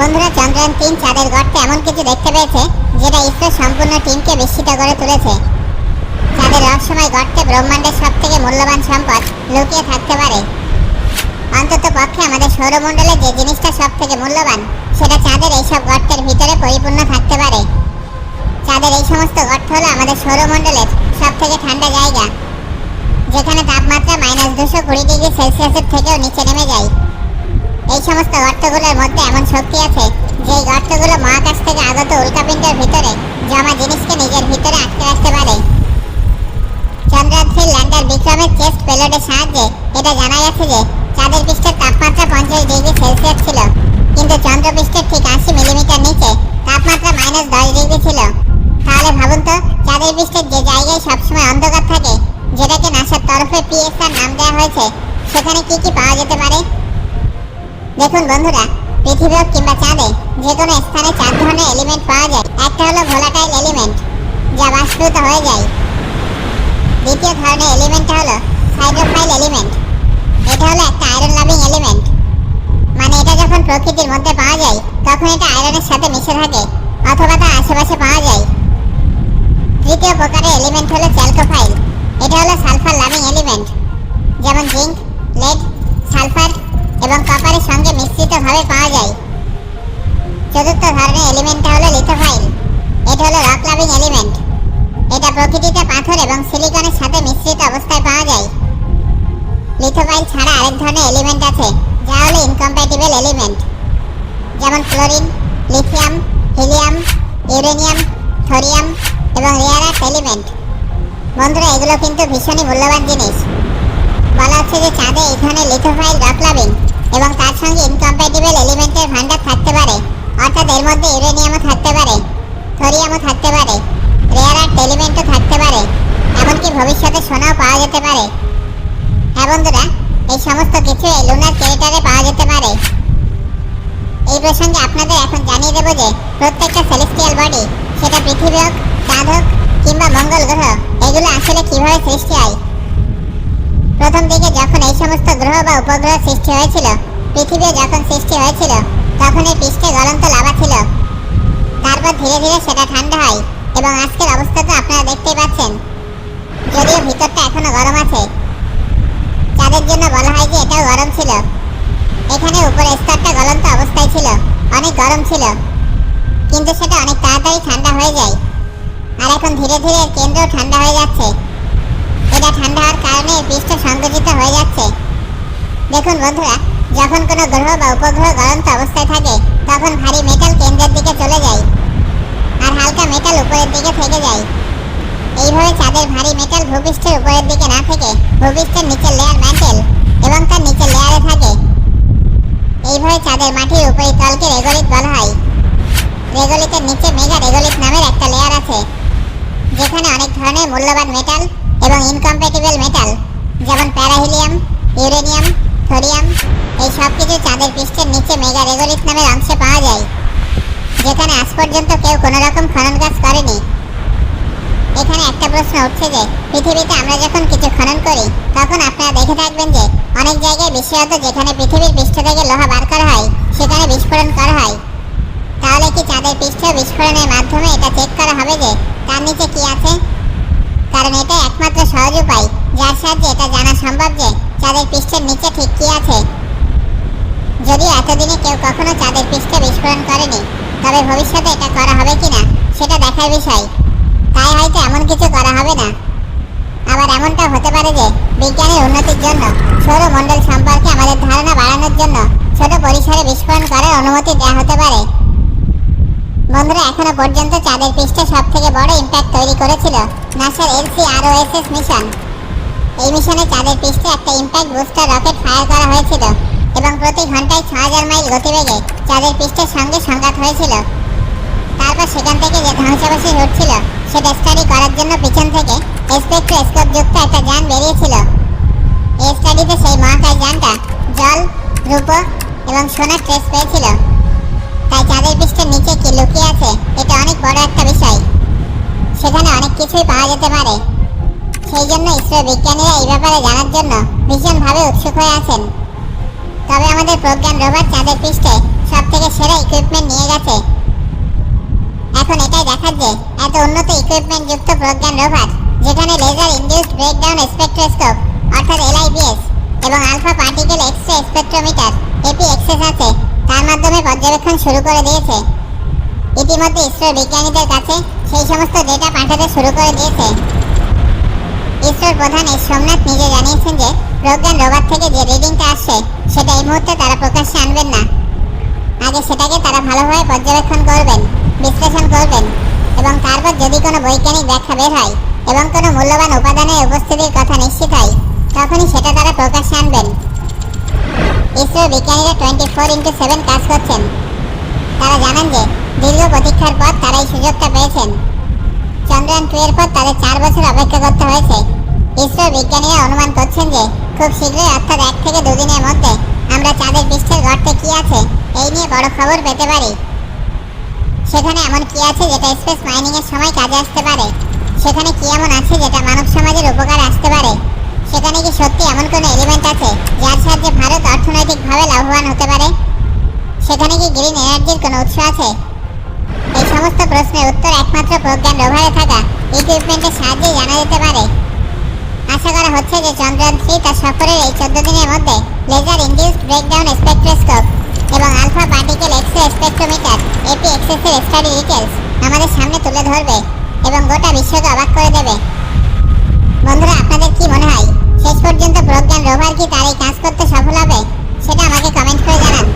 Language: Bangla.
বন্ধুরা চন্দ্রয়ান তিন চাঁদের গর্তে এমন কিছু দেখতে পেয়েছে, যেটা ইসরো সম্পূর্ণ টিমকে বিস্মিত করে তুলেছে। চাঁদের রহস্যময় গর্তে ব্রহ্মাণ্ডের সব থেকে মূল্যবান সম্পদ লুকিয়ে থাকতে পারে। অন্তত পক্ষে আমাদের সৌরমণ্ডলে যে জিনিসটা সব থেকে মূল্যবান, সেটা চাঁদের এইসব গর্তের ভিতরে পরিপূর্ণ থাকতে পারে। চাঁদের এই সমস্ত গর্ত হলো আমাদের সৌরমণ্ডলের সব থেকে ঠান্ডা জায়গা, যেখানে তাপমাত্রা মাইনাস দুশো কুড়ি ডিগ্রি সেলসিয়াসের থেকেও নিচে নেমে যায়। এই সমস্ত গর্তগুলোর মধ্যে এমন শক্তি আছে যে গর্তগুলো মহাকাশ থেকে আগত উল্কাপিণ্ডের ভিতরে জমা জিনিসকে নিজের ভিতরে আটকে রাখতে পারে। চন্দ্রয়ান থ্রি ল্যান্ডার বিক্রমের চেস্ট পেলোডের সাহায্যে এটা জানা গেছে যে চাঁদের পৃষ্ঠের তাপমাত্রা পঞ্চাশ ডিগ্রি সেলসিয়াস ছিল, কিন্তু চন্দ্রপৃষ্ঠের ঠিক আশি মিলিমিটার নিচে তাপমাত্রা মাইনাস দশ ডিগ্রি ছিল। তাহলে ভাবুন তো, চাঁদের পৃষ্ঠের যে জায়গায় সবসময় অন্ধকার থাকে, যেটাকে নাসার তরফে পিএসআর নাম দেওয়া হয়েছে, সেখানে কি কি পাওয়া যেতে পারে? দেখুন বন্ধুরা পৃথিবী কিংবা চাঁদে, যে কোনো স্থানে চার ধরনের এলিমেন্ট পাওয়া যায়। একটা হলো ভোলাটাইল এলিমেন্ট যা বাষ্পীভূত হয়ে যায়। দ্বিতীয় ধরনের এলিমেন্টটা হলো হাইড্রোফাইল এলিমেন্ট এটা হলো একটা আয়রন লাভিং এলিমেন্ট মানে এটা যখন প্রকৃতির মধ্যে পাওয়া যায়, তখন এটা আয়রনের সাথে মিশে থাকে, অথবা তার আশেপাশে পাওয়া যায়। তৃতীয় প্রকারের এলিমেন্ট হলো চ্যালকোফাইল এটা হলো মিশ্রিতভাবে পাওয়া যায়। চতুর্থ ধরনের এলিমেন্টটা হলো লিথোফাইল এটা হলো রক লাভিং এলিমেন্ট এটা প্রকৃতিতে পাথর এবং সিলিকনের সাথে মিশ্রিত অবস্থায় পাওয়া যায়। লিথোফাইল ছাড়া আরেক ধরনের এলিমেন্ট আছে, যা হলো ইনকম্প্যাটিবল এলিমেন্ট যেমন chlorine lithium helium uranium thorium এবং রেয়ার এলিমেন্ট বন্ধুরা, এগুলো কিন্তু ভীষণই মূল্যবান জিনিস। বলা হচ্ছে যে চাঁদে ধরনের লিথোফাইল রক লাভিং এবং তার সঙ্গে ইনকম্প্যাটিবল এলিমেন্টের ভান্ডার থাকতে পারে, অর্থাৎ এর মধ্যে ইউরেনিয়ামও থাকতে পারে থোরিয়ামও থাকতে পারে রেয়ার আর্থ এলিমেন্টও থাকতে পারে, এমনকি ভবিষ্যতে সোনাও পাওয়া যেতে পারে। হ্যাঁ বন্ধুরা, এই সমস্ত কিছু এই লুনার ক্রেটারে পাওয়া যেতে পারে। এই প্রসঙ্গে আপনাদের এখন জানিয়ে দেবো যে, প্রত্যেকটা সেলেস্টিয়াল বডি সেটা পৃথিবী হোক চাঁদ হোক, কিংবা মঙ্গল গ্রহ, এগুলো আসলে কীভাবে সৃষ্টি হয়? প্রথম দিকে যখন এই সমস্ত গ্রহ বা উপগ্রহ সৃষ্টি হয়েছিল পৃথিবী যখন সৃষ্টি হয়েছিল, তখন এই পৃষ্ঠে জ্বলন্ত লাভা ছিল। তারপর ধীরে ধীরে সেটা ঠান্ডা হয় এবং আজকের অবস্থা তো আপনারা দেখতেই পাচ্ছেন। যদিও ভিতরটা এখনও গরম আছে। চাঁদের জন্য বলা হয় যে এটাও গরম ছিল, এখানে উপরে স্তরটা গলন্ত অবস্থায় ছিল, অনেক গরম ছিল। কিন্তু সেটা অনেক তাড়াতাড়ি ঠান্ডা হয়ে যায়। আর এখন ধীরে ধীরে এর কেন্দ্রও ঠান্ডা হয়ে যাচ্ছে। এটা ঠান্ডা হওয়ার কারণে পৃষ্ঠ সংকুচিত হয়ে যাচ্ছে। দেখুন বন্ধুরা যখন কোনো গ্রহ বা উপগ্রহ গলন্ত অবস্থায় থাকে, তখন ভারী মেটাল কেন্দ্রের দিকে চলে যায় আর হালকা মেটাল উপরের দিকে থেকে যায়। এইভাবে চাঁদের ভারী মেটাল ভূপৃষ্ঠের উপরের দিকে না থেকে ভূপৃষ্ঠের নিচের লেয়ার ম্যান্টেল এবং তার নিচের লেয়ারে থাকে। এইভাবে চাঁদের মাটির উপরি তলকে রেগোলিথ বলা হয়। রেগোলিথের নিচে মেগা রেগোলিথ নামের একটা লেয়ার আছে, যেখানে অনেক ধরনের মূল্যবান মেটাল এবং ইনকম্প্যাটিবল মেটাল যেমন প্যারাহিলিয়াম ইউরেনিয়াম থোরিয়াম এই সব কিছু চাঁদের পৃষ্ঠের নিচে মেগা রেগোলিথ নামের অংশে পাওয়া যায়, যেখানে আজ পর্যন্ত কেউ কোনো রকম খনন কাজ করেনি। এখানে একটা প্রশ্ন উঠছে যে, পৃথিবীতে আমরা যখন কিছু খনন করি, তখন আপনারা দেখে থাকবেন যে, অনেক জায়গায় বিশেষত যেখানে পৃথিবীর পৃষ্ঠ থেকে লোহা বার করা হয়, সেখানে বিস্ফোরণ করা হয়। তাহলে কি চাঁদের পৃষ্ঠ বিস্ফোরণের মাধ্যমে এটা চেক করা হবে যে, তার নিচে কি আছে? কারণ এটা একমাত্র সহজ উপায়। যার সাহায্যে এটা জানা সম্ভব যে চাঁদের পৃষ্ঠের নিচে ঠিক কি আছে? যদিও এতদিনে কেউ কখনো চাঁদের পৃষ্ঠে বিস্ফোরণ করেনি, তবে ভবিষ্যতে এটা করা হবে কিনা, সেটা দেখার বিষয়। তাই হয়তো এমন কিছু করা হবে না। আবার এমনটা হতে পারে যে, বিজ্ঞানের উন্নতির জন্য সৌরমণ্ডল সম্পর্কে আমাদের ধারণা বাড়ানোর জন্য ছোট পরিসরে বিস্ফোরণ করার অনুমতি দেওয়া হতে পারে। বন্ধুরা, এখনও পর্যন্ত চাঁদের পৃষ্ঠে সব থেকে বড় ইম্প্যাক্ট তৈরি করেছিল নাসার আরওএসএস মিশন এই মিশনে চাঁদের পৃষ্ঠে একটা ইম্প্যাক্ট বুস্টার রকেট ফায়ার করা হয়েছিল এবং প্রতি ঘন্টায় ছ হাজার মাইল গতিবেগে চাঁদের পৃষ্ঠের সঙ্গে সংঘাত হয়েছিল। তারপর সেখান থেকে যে ধ্বংসাবশেষ উঠছিল সেটা স্টাডি করার জন্য পিছন থেকে স্পেকট্রোস্কোপ যুক্ত একটা যান বেরিয়েছিল। এই স্টাডিতে সেই মহাকাশ যানটা জল, রূপ এবং সোনার ট্রেস পেয়েছিল। তাই চাঁদের পৃষ্ঠের নিচে কি লুকিয়ে আছে, এটা অনেক বড় একটা বিষয়। সেখানে অনেক কিছুই পাওয়া যেতে পারে। সেই জন্য ইসরো বিজ্ঞানীরা এই ব্যাপারে জানার জন্য ভীষণভাবে উৎসুক হয়ে আছেন। তবে আমাদের প্রজ্ঞান রোভার চাঁদের পৃষ্ঠে সব থেকে সেরা ইকুইপমেন্ট নিয়ে গেছে। এখন এটাই দেখার যে এত উন্নত ইকুইপমেন্ট যুক্ত প্রজ্ঞান রোভার, যেখানে লেজার ইনডিউসড ব্রেকডাউন স্পেকট্রোস্কোপ অর্থাৎ এলআইবিএস এবং alpha particle x ray spectrometer APXS আছে, তার মাধ্যমে পর্যবেক্ষণ শুরু করে দিয়েছে। ইতিমধ্যে ইসরোর বিজ্ঞানীদের কাছে সেই সমস্ত ডেটা পাঠাতে শুরু করে দিয়েছে। ইসরোর প্রধান এস সোমনাথ নিজে জানিয়েছেন যে, প্রজ্ঞান রোভার থেকে যে রিডিংটা আসছে, সেটা এই মুহূর্তে তারা প্রকাশ্যে আনবেন না। আগে সেটাকে তারা ভালোভাবে পর্যবেক্ষণ করবেন, বিশ্লেষণ করবেন এবং তারপর যদি কোনো বৈজ্ঞানিক ব্যাখ্যা বের হয় এবং কোনো মূল্যবান উপাদানের উপস্থিতির কথা নিশ্চিত হয়, তখনই সেটা তারা প্রকাশ্যে আনবেন। ইসরোর বিজ্ঞানীরা টোয়েন্টি ফোর ইন্টু সেভেন কাজ করছেন। তারা জানান যে, দীর্ঘ প্রতীক্ষার পর তারা এই সুযোগটা পেয়েছেন। চন্দ্রয়ান টু এর পর তাদের চার বছর অপেক্ষা করতে হয়েছে। ইসরোর বিজ্ঞানীরা অনুমান করছেন যে, খুব শীঘ্রই অর্থাৎ এক থেকে দুদিনের মধ্যে আমরা চাঁদের পৃষ্ঠের গর্তে কি আছে, এই নিয়ে বড় খবর পেতে পারি। সেখানে এমন কি আছে যেটা স্পেস মাইনিং এর সময় কাজে আসতে পারে? সেখানে কি এমন আছে যেটা মানব সমাজের উপকার আসতে পারে? সেখানে কি সত্যি এমন কোনো এলিমেন্ট আছে, যার সাহায্যে ভারত অর্থনৈতিকভাবে লাভবান হতে পারে? সেখানে কি গ্রিন এনার্জির কোনো উৎস আছে? সমস্ত প্রশ্নের উত্তর একমাত্র প্রজ্ঞান রোভারে থাকা। ইকুইপমেন্টের সাহায্যে জানা যেতে পারে। আশা করা হচ্ছে যে চন্দ্রয়ান থ্রি তার সফরের এই চোদ্দ দিনের মধ্যে লেজার ইনডিউসড ব্রেকডাউন স্পেকট্রোস্কোপ এবং alpha particle X ray spectrometer AP এক্সেসের study details আমাদের সামনে তুলে ধরবে এবং গোটা বিশ্বকে অবাক করে দেবে। বন্ধুরা, আপনাদের কি মনে হয়? শেষ পর্যন্ত প্রজ্ঞান রোভার কি তার এই কাজ করতে সফল হবে? সেটা আমাকে কমেন্ট করে জানান।